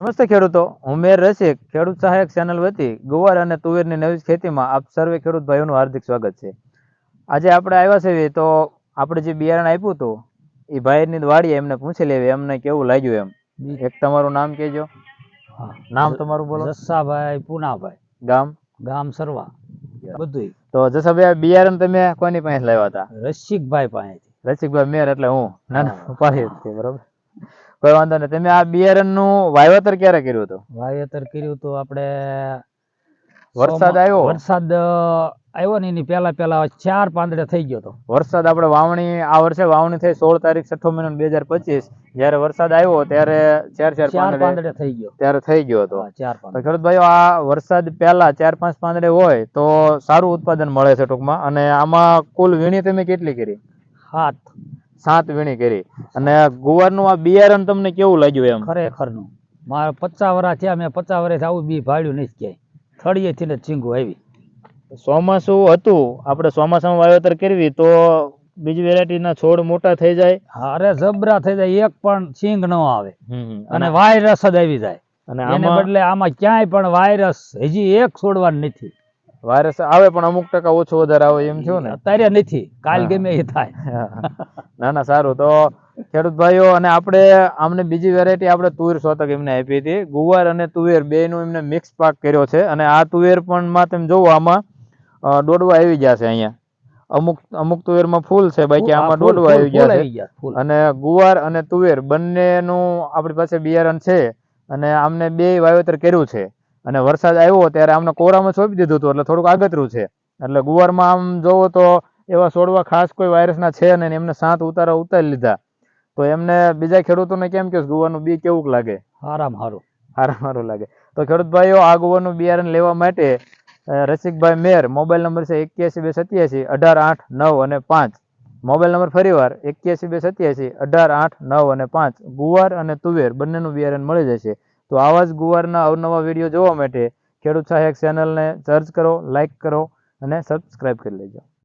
નમસ્તે ખેડૂતો હું મેર રસિક ખેડૂત સહાયક ચેનલ વતી ગુવાર અને તુવેરની નવી ખેતીમાં આપ સર્વે ખેડૂત ભાઈઓનું હાર્દિક સ્વાગત છે. આજે આપણે આવ્યા છીએ તો આપણે જે બિયારણ આપ્યું હતું એ ભાઈની વાડીએ એમને પૂછી લેવી એમને કેવું લાગ્યું એમ? એક તમારું નામ કહેજો. નામ તમારું બોલો. જસ્સાભાઈ પૂનાભાઈ. ગામ? ગામ સરવા. બધુંય. તો જસાભાઈ બિયારણ તમે કોની પાસે લાવ્યા હતા? રસિકભાઈ પાસેથી. રસિકભાઈ મેર એટલે હું. ના ના ઉપાધિ બરોબર. કોઈ વાંધો નહીં. તમે આ બિયારણનું વાવેતર ક્યારે કર્યું હતું? વાવેતર કર્યું તો આપણે વરસાદ આવ્યો? વરસાદ આવ્યો ને એની પહેલા પહેલા ચાર પાંદડે થઈ ગયો હતો. વરસાદ આપણે વાવણી આ વર્ષે વાવણી થઈ સોળ તારીખ છઠ્ઠો મહિનો બે હજાર પચીસ. જયારે વરસાદ આવ્યો ત્યારે ચાર ચાર પાંદડે થઈ ગયો. ત્યારે થઈ ગયો હતો. ચાર પાંદડે. ખેડૂત આ વરસાદ પહેલા ચાર પાંચ પાંદડે હોય તો સારું ઉત્પાદન મળે છે ટૂંકમાં. અને આમાં કુલ વીણી તમે કેટલી કરી? હાથ સાત વીણી કરી. અને ગુવારનું આ બિયારણ તમને કેવું લાગ્યું એમ? ખરેખરનું. મારે પચાસ વર્ષ થયા મેં પચાસ વર્ષ આવું બી ભાડ્યું નહીં ક્યાંય. થળીએથી ને ચીંગું આવી. ચોમાસું હતું આપણે ચોમાસામાં વાવેતર કરવી તો બીજી વેરાયટીના છોડ મોટા થઈ જાય. અરે જબરા થઈ જાય એક પણ ચીંગ ન આવે. અને વાયરસ જ આવી જાય. અને આમાં બદલે આમાં ક્યાંય પણ વાયરસ હજી એક છોડવાનું નથી. વાયરસ આવે પણ અમુક ટકા ઓછો વધારે આવે એમ થયું ને. અત્યારે નથી. કાલ ગમે એ થાય. ના ના સારું. તો ખેડૂત ભાઈઓ અને આપણે આમને બીજી વેરાયટી આપણે તુવેર શોતક એમને આપી હતી. ગુવાર અને તુવેર બેયનું એમને મિક્સ પાક કર્યો છે. અને આ તુવેર પણ માં તમે જોવો આમાં દોડવા આવી ગયા છે અહીંયા. અમુક અમુક તુવેરમાં ફૂલ છે બાકી આમાં દોડવા આવી ગયા છે. અને ગુવાર અને તુવેર બંનેનું આપણી પાસે બિયારણ છે. અને આમને બે વાવેતર કર્યું છે. અને વરસાદ આવ્યો ત્યારે આમને કોરામાં સોંપી દીધું હતું એટલે થોડુંક આગતરું છે. એટલે ગુવારમાં આમ જોવો તો એવા છોડવા ખાસ કોઈ વાયરસના છે નહીં એમને સાત ઉતારા ઉતારી લીધા. તો એમને બીજા ખેડૂતોને કેમ કે ગુવારનું બી કેવું લાગે? આરામ સારું આરામ સારું લાગે. તો ખેડૂત ભાઈઓ આ ગુવારનું બિયારણ લેવા માટે રસિકભાઈ મેર મોબાઈલ નંબર છે એક્યાસી બે સત્યાસી અઢાર આઠ નવ અને પાંચ. મોબાઈલ નંબર ફરીવાર એક્યાસી બે સત્યાસી અઢાર આઠ નવ અને પાંચ. ગુવાર અને તુવેર બંનેનું બિયારણ મળી જશે. તો આવા જ ગુવારના અવનવા વીડિયો જોવા માટે ખેડૂત સહાયક ચેનલને સર્ચ કરો લાઈક કરો અને સબસ્ક્રાઈબ કરી લેજો.